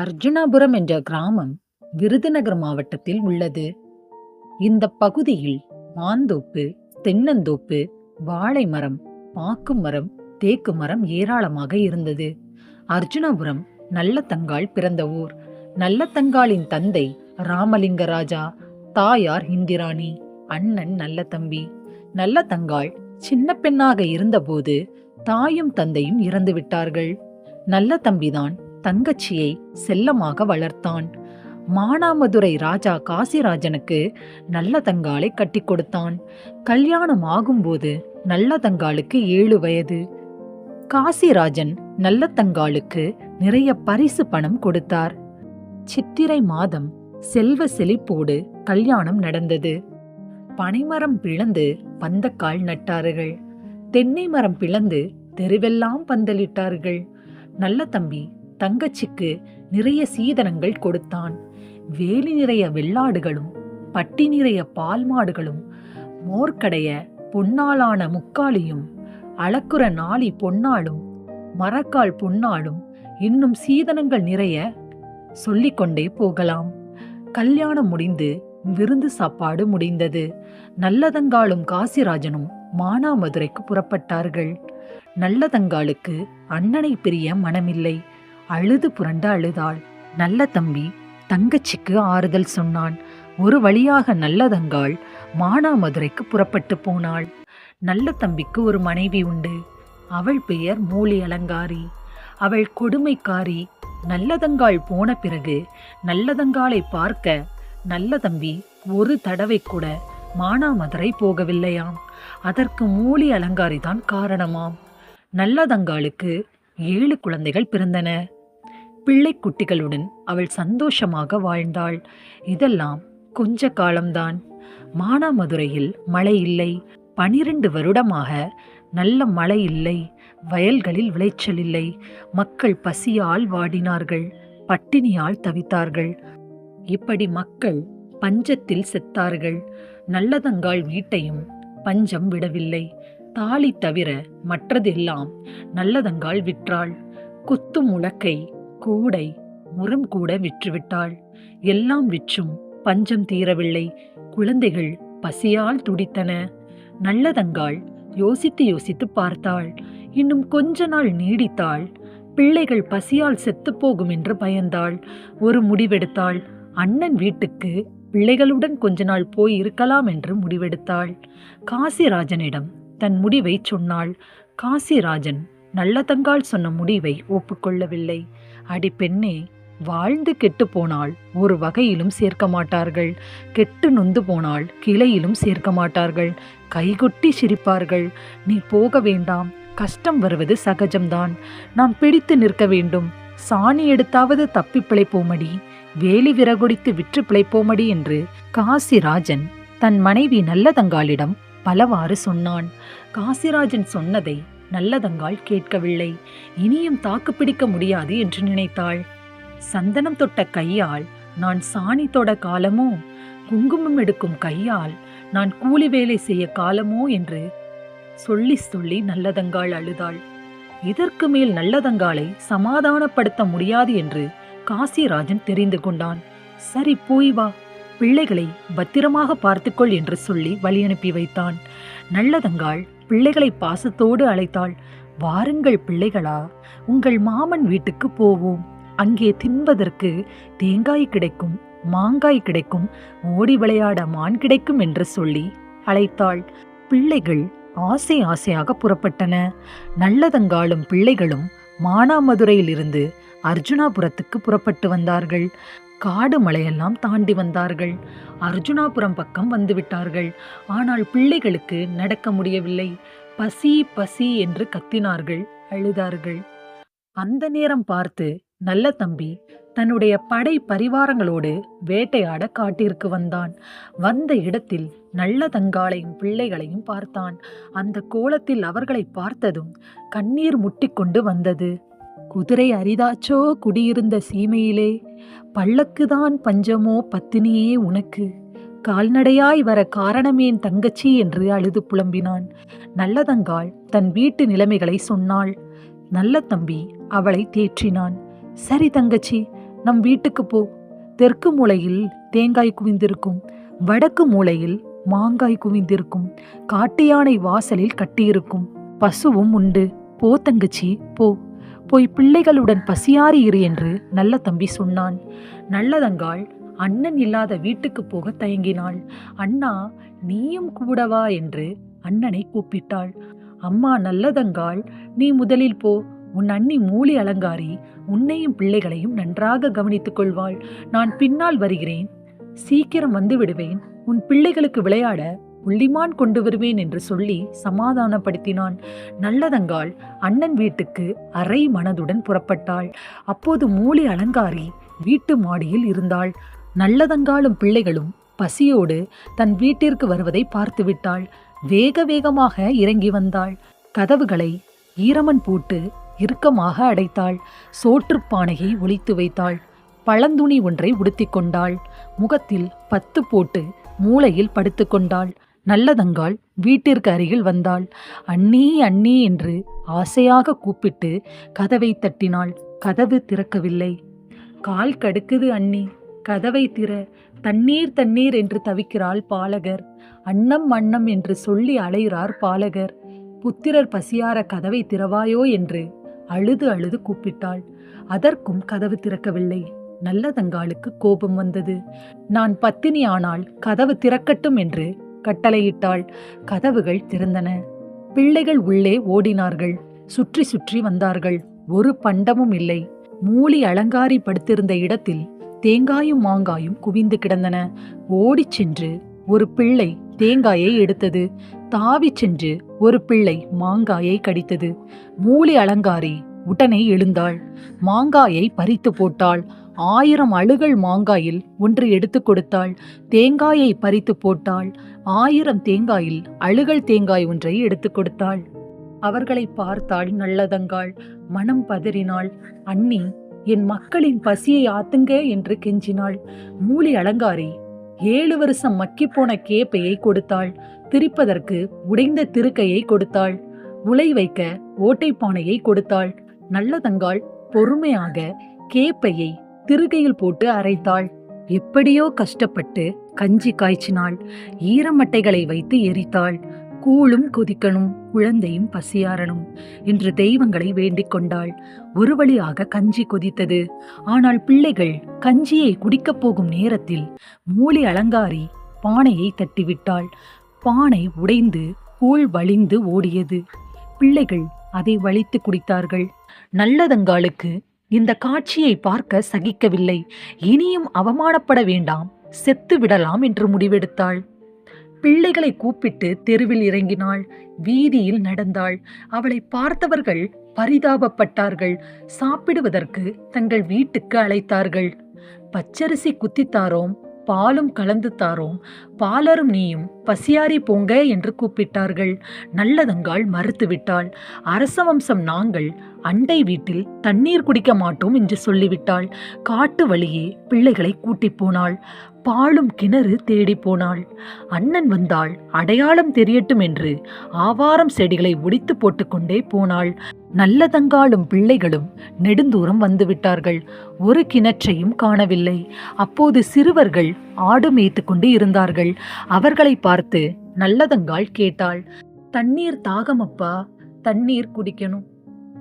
அர்ஜுனாபுரம் என்ற கிராமம் விருதுநகர் மாவட்டத்தில் உள்ளது. இந்த பகுதியில் மாந்தோப்பு தென்னந்தோப்பு வாழை மரம் பாக்கு மரம் தேக்கு மரம் ஏராளமாக இருந்தது. அர்ஜுனாபுரம் நல்லதங்காள் பிறந்த ஊர். நல்லதங்காளின் தந்தை ராமலிங்க ராஜா தாயார் இந்திராணி அண்ணன் நல்ல தம்பி. நல்லதங்காள் சின்ன பெண்ணாக இருந்தபோது தாயும் தந்தையும் இறந்து விட்டார்கள் நல்ல தம்பிதான் தங்கச்சியை செல்லமாக வளர்த்தான். மானாமதுரை ராஜா காசிராஜனுக்கு நல்ல தங்காளை கட்டி கொடுத்தான். கல்யாணம் ஆகும்போது நல்ல தங்காளுக்கு ஏழு வயது. காசிராஜன் நல்ல தங்காளுக்கு நிறைய பரிசு பணம் கொடுத்தார். சித்திரை மாதம் செல்வ செழிப்போடு கல்யாணம் நடந்தது. பனைமரம் பிளந்து பந்தக்கால் நட்டார்கள். தென்னை மரம் பிளந்து தெருவெல்லாம் பந்தலிட்டார்கள். நல்ல தம்பி தங்கச்சிக்கு நிறைய சீதனங்கள் கொடுத்தான். வேலி நிறைய வெள்ளாடுகளும் பட்டி நிறைய பால் மாடுகளும் மோர்க்கடைய பொன்னாலான முக்காலியும் அளக்குற நாளி பொன்னாளும் மரக்கால் பொன்னாளும் இன்னும் சீதனங்கள் நிறைய சொல்லிக்கொண்டே போகலாம். கல்யாணம் முடிந்து விருந்து சாப்பாடு முடிந்தது. நல்லதங்காளும் காசிராஜனும் மானாமதுரைக்கு புறப்பட்டார்கள். நல்லதங்காளுக்கு அண்ணனை பிரிய மனமில்லை. அழுது புரண்டு அழுதாள். நல்ல தம்பி தங்கச்சிக்கு ஆறுதல் சொன்னான். ஒரு வழியாக நல்லதங்காள் மானாமதுரைக்கு புறப்பட்டு போனாள். நல்ல தம்பிக்கு ஒரு மனைவி உண்டு. அவள் பெயர் மூலி அலங்காரி. அவள் கொடுமைக்காரி. நல்லதங்காள் போன பிறகு நல்லதங்காளை பார்க்க நல்ல தம்பி ஒரு தடவை கூட மானாமதுரை போகவில்லையாம். அதற்கு மூலி அலங்காரி தான் காரணமாம். நல்லதங்காளுக்கு ஏழு குழந்தைகள் பிறந்தன. பிள்ளைக்குட்டிகளுடன் அவள் சந்தோஷமாக வாழ்ந்தாள். இதெல்லாம் கொஞ்ச காலம்தான். மானாமதுரையில் மழை இல்லை. பனிரெண்டு வருடமாக நல்ல மழை இல்லை. வயல்களில் விளைச்சல் இல்லை. மக்கள் பசியால் வாடினார்கள். பட்டினியால் தவித்தார்கள். இப்படி மக்கள் பஞ்சத்தில் செத்தார்கள். நல்லதங்காள் வீட்டையும் பஞ்சம் விடவில்லை. தாலி தவிர மற்றதெல்லாம் நல்லதங்காள் விற்றாள். குத்து முழக்கை கூடை முரம் கூட விற்றுவிட்டாள். எல்லாம் விற்றும் பஞ்சம் தீரவில்லை. குழந்தைகள் பசியால் துடித்தன. நல்லதங்காள் யோசித்து யோசித்து பார்த்தாள். இன்னும் கொஞ்ச நாள் நீடித்தாள். பிள்ளைகள் பசியால் செத்துப்போகும் என்று பயந்தாள். ஒரு முடிவெடுத்தாள். அண்ணன் வீட்டுக்கு பிள்ளைகளுடன் கொஞ்ச நாள் போய் இருக்கலாம் என்று முடிவெடுத்தாள். காசிராஜனிடம் தன் முடிவை சொன்னாள். காசிராஜன் நல்லதங்காள் சொன்ன முடிவை ஒப்புக்கொள்ளவில்லை அடி பெண்ணே வாழ்ந்து கெட்டு போனால் ஒரு வகையிலும் சேர்க்க மாட்டார்கள். கெட்டு நொந்து போனால் கிளையிலும் சேர்க்க மாட்டார்கள். கைகொட்டி சிரிப்பார்கள். நீ போக வேண்டாம். கஷ்டம் வருவது சகஜம்தான். நாம் பிடித்து நிற்க வேண்டும். சாணி எடுத்தாவது தப்பி பிழைப்போமடி. வேலி விறகுடித்து விற்று பிழைப்போமடி என்று காசிராஜன் தன் மனைவி நல்லதங்காளிடம் பலவாறு சொன்னான். காசிராஜன் சொன்னதை நல்லதங்காள் கேட்கவில்லை. இனியும் தாக்கு பிடிக்க முடியாது என்று நினைத்தாள். சந்தனம் தொட்ட கையால் நான் சாணி தொட காலமோ? குங்குமம் எடுக்கும் கையால் நான் கூலி வேலை செய்ய காலமோ? என்று சொல்லி சொல்லி நல்லதங்காள் அழுதாள். இதற்கு மேல் நல்லதங்காளை சமாதானப்படுத்த முடியாது என்று காசிராஜன் தெரிந்து கொண்டான். சரி போய் வா. பிள்ளைகளை பத்திரமாக பார்த்துக்கொள் என்று சொல்லி வழி அனுப்பி வைத்தான். நல்லதங்காள் பிள்ளைகளை பாசத்தோடு அழைத்தாள். வாருங்கள் பிள்ளைகளா உங்கள் மாமன் வீட்டுக்கு போவோம். அங்கே தின்பதற்கு தேங்காய் கிடைக்கும் மாங்காய் கிடைக்கும் ஓடி விளையாட மான் கிடைக்கும் என்று சொல்லி அழைத்தாள். பிள்ளைகள் ஆசை ஆசையாக புறப்பட்டன. நல்லதங்காலும் பிள்ளைகளும் மானாமதுரையிலிருந்து அர்ஜுனாபுரத்துக்கு புறப்பட்டு வந்தார்கள். காடு மலையெல்லாம் தாண்டி வந்தார்கள். அர்ஜுனாபுரம் பக்கம் வந்துவிட்டார்கள் ஆனால் பிள்ளைகளுக்கு நடக்க முடியவில்லை. பசி பசி என்று கத்தினார்கள் அழுதார்கள். அந்த நேரம் பார்த்து நல்ல தம்பி தன்னுடைய படை பரிவாரங்களோடு வேட்டையாட காட்டிற்கு வந்தான். வந்த இடத்தில் நல்ல தங்காளையும் பிள்ளைகளையும் பார்த்தான். அந்த கோலத்தில் அவர்களை பார்த்ததும் கண்ணீர் முட்டிக்கொண்டு வந்தது. குதிரை அரிதாச்சோ குடியிருந்த சீமையிலே? பல்லக்குதான் பஞ்சமோ பத்தினியே உனக்கு. கால்நடையாய் வர காரணமேன் தங்கச்சி என்று அழுது புலம்பினான். நல்லதங்காள் தன் வீட்டு நிலைமைகளை சொன்னாள். நல்ல தம்பி அவளை தேற்றினான். சரி தங்கச்சி நம் வீட்டுக்கு போ. தெற்கு மூலையில் தேங்காய் குவிந்திருக்கும். வடக்கு மூலையில் மாங்காய் குவிந்திருக்கும். காட்டு யானை வாசலில் கட்டியிருக்கும். பசுவும் உண்டு. போ தங்கச்சி போ. போய் பிள்ளைகளுடன் பசியாறி இரு என்று நல்ல தம்பி சொன்னான். நல்லதங்காள் அண்ணன் இல்லாத வீட்டுக்கு போக தயங்கினாள். அண்ணா நீயும் கூடவா என்று அண்ணனை கூப்பிட்டாள். அம்மா நல்லதங்காள் நீ முதலில் போ. உன் அண்ணி மூலி அலங்காரி உன்னையும் பிள்ளைகளையும் நன்றாக கவனித்துக் கொள்வாள். நான் பின்னால் வருகிறேன். சீக்கிரம் வந்து விடுவேன். உன் பிள்ளைகளுக்கு விளையாட உள்ளிமான் கொண்டு வருவேன் என்று சொல்லி சமாதானப்படுத்தினான். நல்லதங்காள் அண்ணன் வீட்டுக்கு அரை மனதுடன் புறப்பட்டாள். அப்போது மூலி அலங்காரி வீட்டு மாடியில் இருந்தாள். நல்லதங்காளும் பிள்ளைகளும் பசியோடு தன் வீட்டிற்கு வருவதை பார்த்துவிட்டாள் வேக வேகமாக இறங்கி வந்தாள். கதவுகளை ஈரமன் போட்டு இறுக்கமாக அடைத்தாள். சோற்றுப் பானையை ஒளித்து வைத்தாள். பழந்துணி ஒன்றை உடுத்திக் கொண்டாள். முகத்தில் பத்து போட்டு மூளையில் படுத்துக்கொண்டாள் நல்லதங்காள் வீட்டிற்கு அருகில் வந்தாள். அண்ணி அண்ணி என்று ஆசையாக கூப்பிட்டு கதவை தட்டினாள். கதவு திறக்கவில்லை. கால் கடுக்குது அண்ணி. கதவை திற. தண்ணீர் தண்ணீர் என்று தவிக்கிறாள் பாலகர். அன்னம் அன்னம் என்று சொல்லி அலைகிறார் பாலகர். புத்திரர் பசியார கதவை திறவாயோ என்று அழுது அழுது கூப்பிட்டாள். அதற்கும் கதவு திறக்கவில்லை. நல்லதங்காளுக்கு கோபம் வந்தது. நான் பத்தினி ஆனால் கதவு திறக்கட்டும் என்று கட்டளையிட்டாள். கதவுகள் திறந்தன. பிள்ளைகள் உள்ளே ஓடினார்கள். சுற்றி சுற்றி வந்தார்கள். ஒரு பண்டமும் இல்லை. மூலி அலங்காரி படுத்திருந்த இடத்தில் தேங்காயும் மாங்காயும் குவிந்து கிடந்தன. ஓடிச் சென்று ஒரு பிள்ளை தேங்காயை எடுத்தது. தாவிச் சென்று ஒரு பிள்ளை மாங்காயை கடித்தது. மூலி அலங்காரி உடனே எழுந்தாள். மாங்காயை பறித்து போட்டாள். ஆயிரம் அழுகல் மாங்காயில் ஒன்று எடுத்து கொடுத்தாள். தேங்காயை பறித்து போட்டாள். ஆயிரம் தேங்காயில் அழுகல் தேங்காய் ஒன்றை எடுத்து கொடுத்தாள். அவர்களை பார்த்தாள் நல்லதங்காள். மனம் பதறினாள். அண்ணி என் மக்களின் பசியை ஆத்துங்க என்று கெஞ்சினாள். மூலி அலங்காரி ஏழு வருஷம் மக்கிப்போன கேப்பையை கொடுத்தாள். திரிப்பதற்கு உடைந்த திருக்கையை கொடுத்தாள். உலை வைக்க ஓட்டைப்பானையை கொடுத்தாள். நல்லதங்காள் பொறுமையாக கேப்பையை திருகையில் போட்டு அரைத்தாள். எப்படியோ கஷ்டப்பட்டு கஞ்சி காய்ச்சினாள். ஈரமட்டைகளை வைத்து எரித்தாள். கூழும் கொதிக்கணும் குழந்தையும் பசியாரணும் என்று தெய்வங்களை வேண்டிக் கொண்டாள். ஒரு வழியாக கஞ்சி கொதித்தது. ஆனால் பிள்ளைகள் கஞ்சியை குடிக்கப் போகும் நேரத்தில் மூலி அலங்காரி பானையை தட்டிவிட்டாள். பானை உடைந்து கூழ் வழிந்து ஓடியது. பிள்ளைகள் அதை வலித்து குடித்தார்கள். நல்லதங்காளுக்கு இந்த காட்சியை பார்க்க சகிக்கவில்லை. இனியும் அவமானப்பட வேண்டாம். செத்து விடலாம் என்று முடிவெடுத்தாள். பிள்ளைகளை கூப்பிட்டு தெருவில் இறங்கினாள். வீதியில் நடந்தாள். அவளை பார்த்தவர்கள் பரிதாபப்பட்டார்கள். சாப்பிடுவதற்கு தங்கள் வீட்டுக்கு அழைத்தார்கள். பச்சரிசி குத்தித்தாரோம் பாலும் கலந்து தாரோம். பாலரும் நீயும் பசியாரி போங்க என்று கூப்பிட்டார்கள். நல்லதங்காள் மறுத்துவிட்டாள். அரச வம்சம் நாங்கள் அண்டை வீட்டில் தண்ணீர் குடிக்க மாட்டோம் என்று சொல்லிவிட்டாள். காட்டு வழியே பிள்ளைகளை கூட்டிப் போனாள். பாலும் கிணறு தேடி போனாள். அண்ணன் வந்தாள். அடையாளம் தெரியட்டும் என்று ஆவாரம் செடிகளை ஒடித்து போட்டுக்கொண்டே போனாள். நல்லதங்காளும் பிள்ளைகளும் நெடுந்தூரம் வந்துவிட்டார்கள் ஒரு கிணற்றையும் காணவில்லை. அப்போது சிறுவர்கள் ஆடு மேய்த்து கொண்டு இருந்தார்கள். அவர்களை பார்த்து நல்லதங்காள் கேட்டாள். தண்ணீர் தாகமப்பா தண்ணீர் குடிக்கணும்.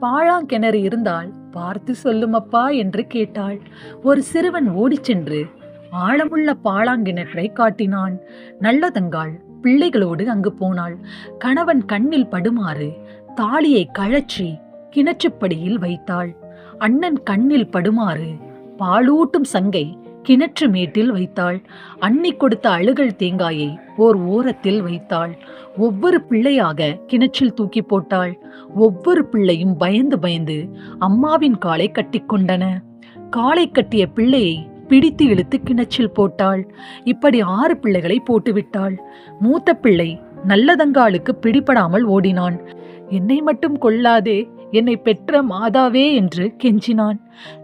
பாழாங்கிணறு இருந்தால் பார்த்து சொல்லுமப்பா என்று கேட்டாள். ஒரு சிறுவன் ஓடிச் சென்று ஆழமுள்ள பாழாங்கிணற்றை காட்டினான். நல்லதங்காள் பிள்ளைகளோடு அங்கு போனாள். கணவன் கண்ணில் படுமாறு தாலியை கழற்றி கிணற்றுப்படியில் வைத்தாள். அண்ணன் கண்ணில் படுமாறு பாலூட்டும் சங்கை கிணற்று மேட்டில் வைத்தாள். அண்ணி கொடுத்த அழுகல் தேங்காயை ஓர் ஓரத்தில் வைத்தாள். ஒவ்வொரு பிள்ளையாக கிணற்றில் தூக்கி போட்டாள். ஒவ்வொரு பிள்ளையும் பயந்து பயந்து அம்மாவின் காலை கட்டிக்கொண்டன காலை கட்டிய பிள்ளையை பிடித்து இழுத்து கிணற்றில் போட்டாள். இப்படி ஆறு பிள்ளைகளை போட்டுவிட்டாள். மூத்த பிள்ளை நல்லதங்காளுக்கு பிடிபடாமல் ஓடினான். என்னை மட்டும் கொள்ளாதே என்னை பெற்ற மாதாவே என்று கெஞ்சினான்.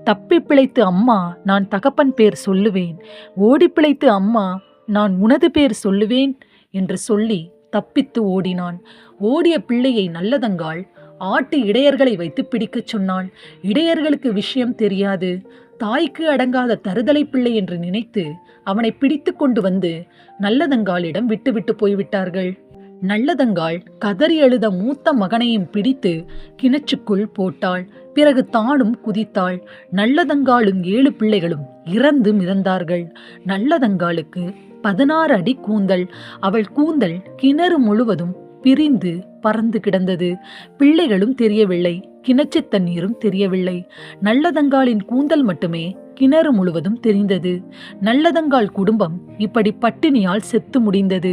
தப்பி பிழைத்து அம்மா நான் தகப்பன் பேர் சொல்லுவேன். ஓடி பிழைத்து அம்மா நான் உனது பேர் சொல்லுவேன் என்று சொல்லி தப்பித்து ஓடினான். ஓடிய பிள்ளையை நல்லதங்காள் ஆட்டு இடையர்களை வைத்து பிடிக்கச் சொன்னான் இடையர்களுக்கு விஷயம் தெரியாது. தாய்க்கு அடங்காத தருதலை பிள்ளை என்று நினைத்து அவனை பிடித்து கொண்டு வந்து நல்லதங்காளிடம் விட்டுவிட்டு போய்விட்டார்கள். நல்லதங்காள் கதறி அழுத மூத்த மகனையும் பிடித்து கிணற்றுக்குள் போட்டாள். பிறகு தானும் குதித்தாள். நல்லதங்காளும் ஏழு பிள்ளைகளும் இறந்து மிதந்தார்கள். நல்லதங்காளுக்கு பதினாறு அடி கூந்தல். அவள் கூந்தல் கிணறு முழுவதும் பிரிந்து பறந்து கிடந்தது. பிள்ளைகளும் தெரியவில்லை. கிணற்று தண்ணீரும் தெரியவில்லை. நல்லதங்காளின் கூந்தல் மட்டுமே கிணறு முழுவதும் தெரிந்தது. நல்லதங்கால் குடும்பம் இப்படி பட்டினியால் செத்து முடிந்தது.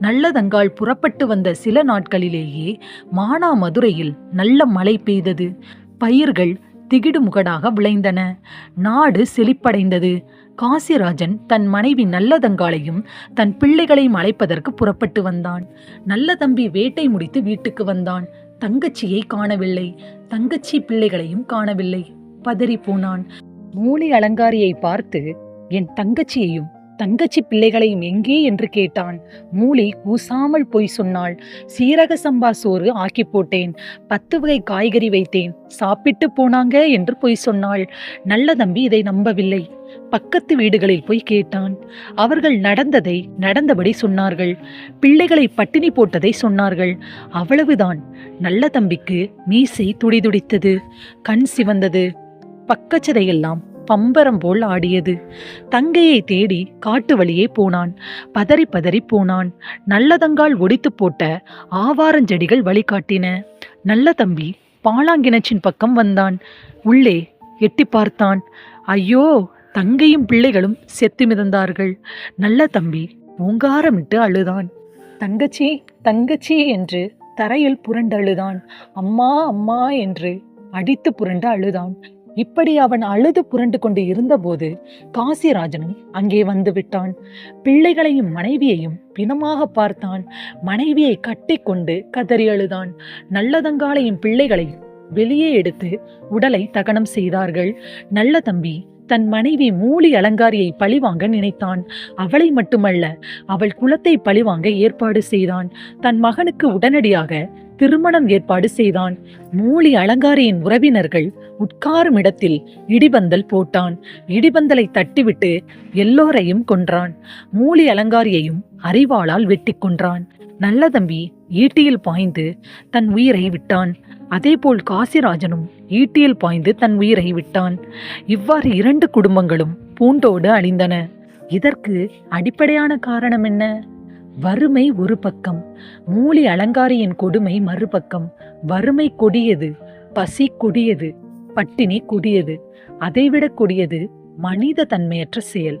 நல்லதங்கால் புறப்பட்டு வந்த சில நாட்களிலேயே மானாமதுரையில் நல்ல மழை பெய்தது. பயிர்கள் திகிடுமுகடாக விளைந்தன. நாடு செழிப்படைந்தது. காசிராஜன் தன் மனைவி நல்லதங்காளையும் தன் பிள்ளைகளையும் அழைப்பதற்கு புறப்பட்டு வந்தான். நல்ல தம்பி வேட்டை முடித்து வீட்டுக்கு வந்தான். தங்கச்சியை காணவில்லை. தங்கச்சி பிள்ளைகளையும் காணவில்லை. பதறி போனான். மூலி அலங்காரியை பார்த்து என் தங்கச்சியையும் தங்கச்சி பிள்ளைகளையும் எங்கே? என்று கேட்டான். மூலி கூசாமல் போய் சொன்னாள். சீரக சம்பா சோறு ஆக்கி போட்டேன். பத்து வகை காய்கறி வைத்தேன். சாப்பிட்டு போனாங்க என்று பொய் சொன்னாள். நல்ல தம்பி இதை நம்பவில்லை. பக்கத்து வீடுகளில் போய் கேட்டான். அவர்கள் நடந்ததை நடந்தபடி சொன்னார்கள். பிள்ளைகளை பட்டினி போட்டதை சொன்னார்கள். அவ்வளவுதான். நல்ல தம்பிக்கு மீசை துடிதுடித்தது. கண் சிவந்தது. பக்கச்சதையெல்லாம் பம்பரம் போல் ஆடியது. தங்கையை தேடி காட்டு வழியே போனான். பதறி பதறி போனான். நல்லதங்கால் ஒடித்து போட்ட ஆவாரஞ்செடிகள் வழிகாட்டின. நல்ல தம்பி பாலாங்கிணச்சின் பக்கம் வந்தான். உள்ளே எட்டி பார்த்தான். ஐயோ தங்கையும் பிள்ளைகளும் செத்து மிதந்தார்கள். நல்ல தம்பி ஓங்காரமிட்டு அழுதான். தங்கச்சி தங்கச்சி என்று தரையில் புரண்டு அழுதான். அம்மா அம்மா என்று அடித்து புரண்டு அழுதான். இப்படி அவன் அழுது புரண்டு கொண்டு இருந்தபோது காசிராஜனும் அங்கே வந்து விட்டான். பிள்ளைகளையும் மனைவியையும் பிணமாக பார்த்தான். மனைவியை கட்டிக்கொண்டு கதறி அழுதான். நல்லதங்காளையும் பிள்ளைகளையும் வெளியே எடுத்து உடலை தகனம் செய்தார்கள். நல்ல தம்பி தன் மனைவி மூலி அலங்காரியை பழிவாங்க நினைத்தான். அவளை மட்டுமல்ல அவள் குலத்தை பழிவாங்க ஏற்பாடு செய்தான். தன் மகனுக்கு உடனடியாக திருமணம் ஏற்பாடு செய்தான். மூலி அலங்காரியின் உறவினர்கள் உட்காரும் இடத்தில் இடிபந்தல் போட்டான். இடிபந்தலை தட்டிவிட்டு எல்லோரையும் கொன்றான். மூலி அலங்காரியையும் அறிவாளால் வெட்டி கொன்றான். நல்ல தம்பி ஈட்டியில் பாய்ந்து தன் உயிரை விட்டான். அதேபோல் காசிராஜனும் ஈட்டியில் பாய்ந்து தன் உயிரை விட்டான். இவ்வாறு இரண்டு குடும்பங்களும் பூண்டோடு அழிந்தன. இதற்கு அடிப்படையான காரணம் என்ன? வறுமை ஒரு பக்கம் மூலி அலங்காரியின் கொடுமை மறுபக்கம். வறுமை கொடியது பசி கொடியது பட்டினி கொடியது அதைவிட கொடியது மனித தன்மையற்ற செயல்.